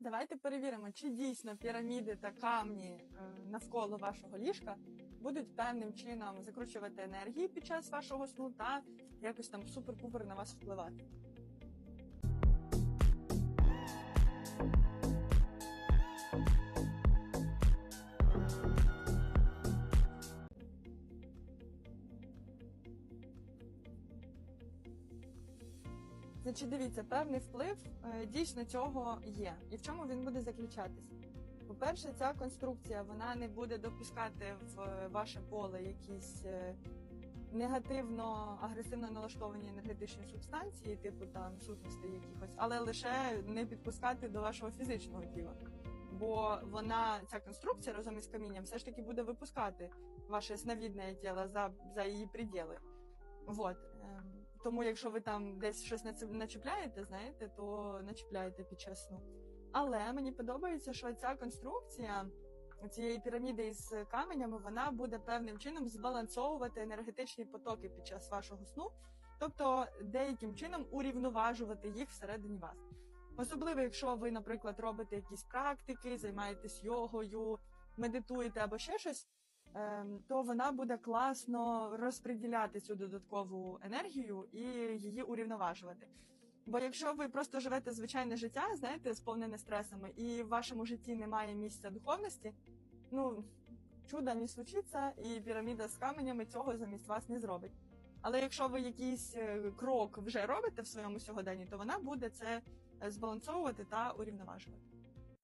Давайте перевіримо, чи дійсно піраміди та камні е, навколо вашого ліжка будуть певним чином закручувати енергії під час вашого сну та якось там супер-пупер на вас впливати. Значить, дивіться, певний вплив е, дійсно цього є. І в чому він буде заключатися? По-перше, ця конструкція вона не буде допускати в ваше поле якісь е, негативно агресивно налаштовані енергетичні субстанції, типу там сутностей якихось, але лише не підпускати до вашого фізичного тіла. Бо вона, ця конструкція разом із камінням, все ж таки буде випускати ваше сновидне тіло за, за її приділи. Вот. Тому якщо ви там десь щось начіпляєте, знаєте, то начіпляєте під час сну. Але мені подобається, що ця конструкція цієї піраміди із каменями вона буде певним чином збалансовувати енергетичні потоки під час вашого сну, тобто деяким чином урівноважувати їх всередині вас. Особливо, якщо ви, наприклад, робите якісь практики, займаєтесь йогою, медитуєте або ще щось, то вона буде класно розподіляти цю додаткову енергію і її урівноважувати. Бо якщо ви просто живете звичайне життя, знаєте, сповнене стресами, і в вашому житті немає місця духовності, ну чуда не случиться, і піраміда з каменями цього замість вас не зробить. Але якщо ви якийсь е, крок вже робите в своєму сьогоденні, то вона буде це е, збалансовувати та урівноважувати.